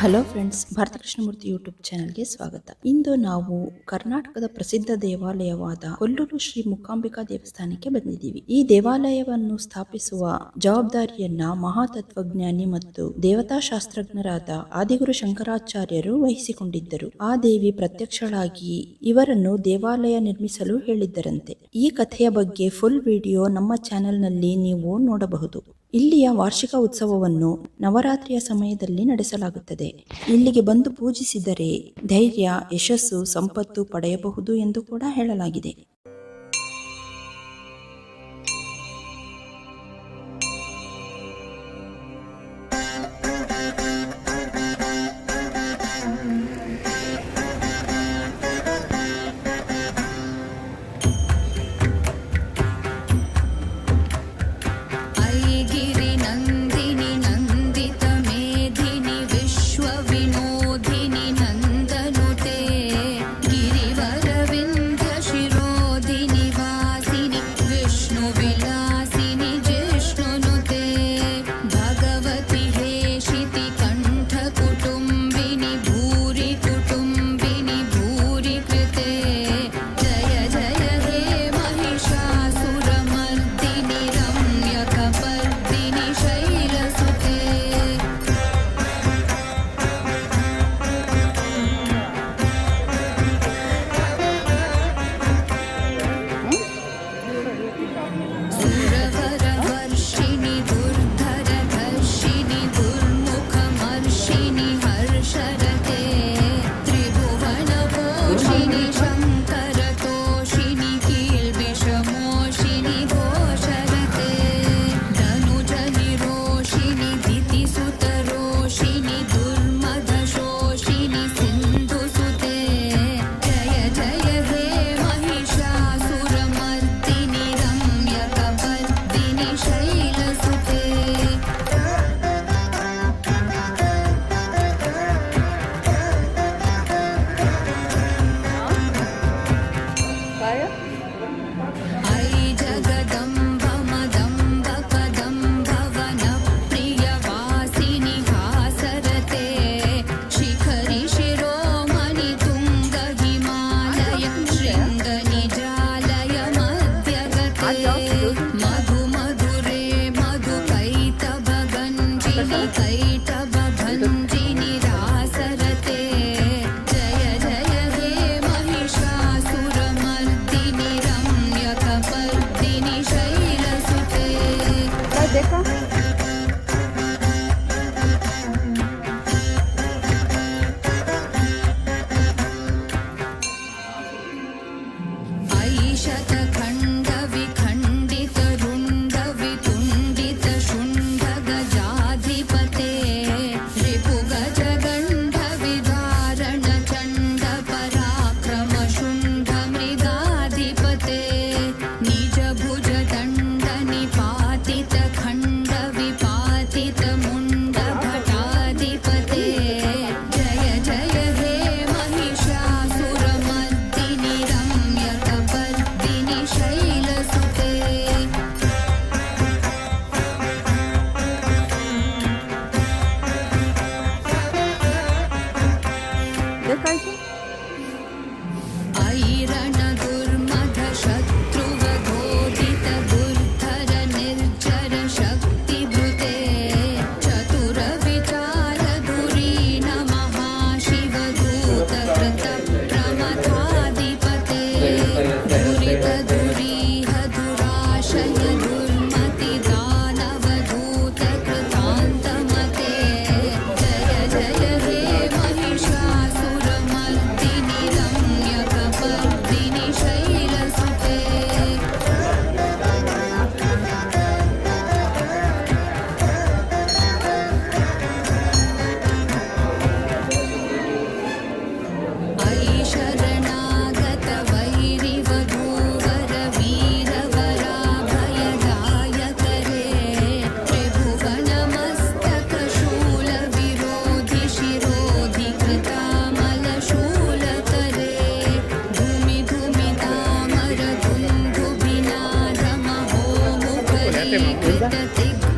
Hello friends Bharatha Krishnamurthy YouTube ಚಾನೆಲ್ಗೆ ಸ್ವಾಗತ. ಇಂದು ನಾವು ಕರ್ನಾಟಕದ ಪ್ರಸಿದ್ಧ ದೇವಾಲಯವಾದ ಕೊಲ್ಲೂರು ಶ್ರೀ ಮುಕಾಂಬಿಕಾ ದೇವಸ್ಥಾನಕ್ಕೆ ಬಂದಿದ್ದೀವಿ. ಈ ದೇವಾಲಯವನ್ನು ಸ್ಥಾಪಿಸುವ ಜವಾಬ್ದಾರಿಯನ್ನ ಮಹಾತತ್ವಜ್ಞಾನಿ ಮತ್ತು ದೇವತಾ ಶಾಸ್ತ್ರಜ್ಞರಾದ ಆದಿಗುರು ಶಂಕರಾಚಾರ್ಯರು ವಹಿಸಿಕೊಂಡಿದ್ದರು. ಆ ದೇವಿ ಪ್ರತ್ಯಕ್ಷಳಾಗಿ ಇವರನ್ನು ದೇವಾಲಯ ನಿರ್ಮಿಸಲು ಹೇಳಿದ್ದರಂತೆ. ಈ ಕಥೆಯ ಬಗ್ಗೆ ಫುಲ್ ವಿಡಿಯೋ ನಮ್ಮ ಚಾನೆಲ್ನಲ್ಲಿ ನೀವು ನೋಡಬಹುದು. ಇಲ್ಲಿಯ ವಾರ್ಷಿಕ ಉತ್ಸವವನ್ನು ನವರಾತ್ರಿಯ ಸಮಯದಲ್ಲಿ ನಡೆಸಲಾಗುತ್ತದೆ. ಇಲ್ಲಿಗೆ ಬಂದು ಪೂಜಿಸಿದರೆ ಧೈರ್ಯ, ಯಶಸ್ಸು, ಸಂಪತ್ತು ಪಡೆಯಬಹುದು ಎಂದು ಕೂಡ ಹೇಳಲಾಗಿದೆ. I ऐशतखण्डविखण्डितरुण्डवितुण्डितशुण्डगजाधिपते Okay